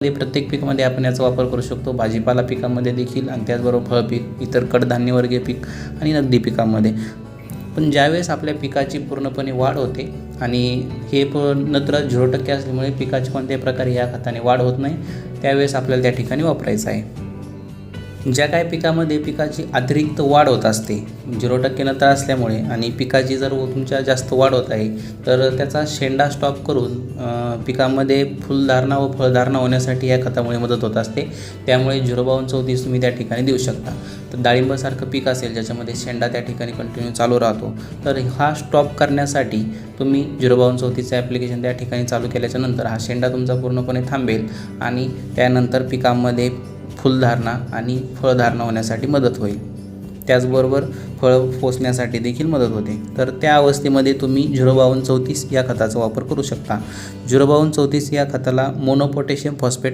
मध्ये प्रत्येक पिकामध्ये आपण याचा वापर करू शकतो. भाजीपाला पिकामध्ये देखील आणि त्याचबरोबर फळपीक इतर कडधान्यवर्गीय पीक आणि नगदी पिकामध्ये. पण ज्यावेळेस आपल्या पिकाची पूर्णपणे वाढ होते आणि हे पण नत्र झिरो टक्के असल्यामुळे पिकाची कोणत्याही प्रकारे या खताने वाढ होत नाही त्यावेळेस आपल्याला त्या ठिकाणी वापरायचं आहे. ज्या काही पिकामध्ये पिकाची अतिरिक्त वाढ होत असते झिरो टक्के नत्र असल्यामुळे आणि पिकाची जर तुमच्या जास्त वाढ होत आहे तर त्याचा शेंडा स्टॉप करून पिकामध्ये फुलधारणा व फळधारणा होण्यासाठी या खतामुळे मदत होत असते. त्यामुळे झिरो बावन चौतीस तुम्ही त्या ठिकाणी देऊ शकता. तर डाळिंबासारखं पीक असेल ज्याच्यामध्ये शेंडा त्या ठिकाणी कंटिन्यू चालू राहतो तर हा स्टॉप करण्यासाठी तुम्ही झिरो बावन चौतीसचं ॲप्लिकेशन त्या ठिकाणी चालू केल्याच्यानंतर हा शेंडा तुमचा पूर्णपणे थांबेल आणि त्यानंतर पिकामध्ये फुलधारणा आणि फळधारणा होण्यासाठी मदत होईल. त्याचबरोबर फळं पोचण्यासाठी देखील मदत होते. तर त्या अवस्थेमध्ये तुम्ही झिरो बावन्न चौतीस या खताचा वापर करू शकता. झिरो बावन्न चौतीस या खताला मोनोपोटॅशियम फॉस्फेट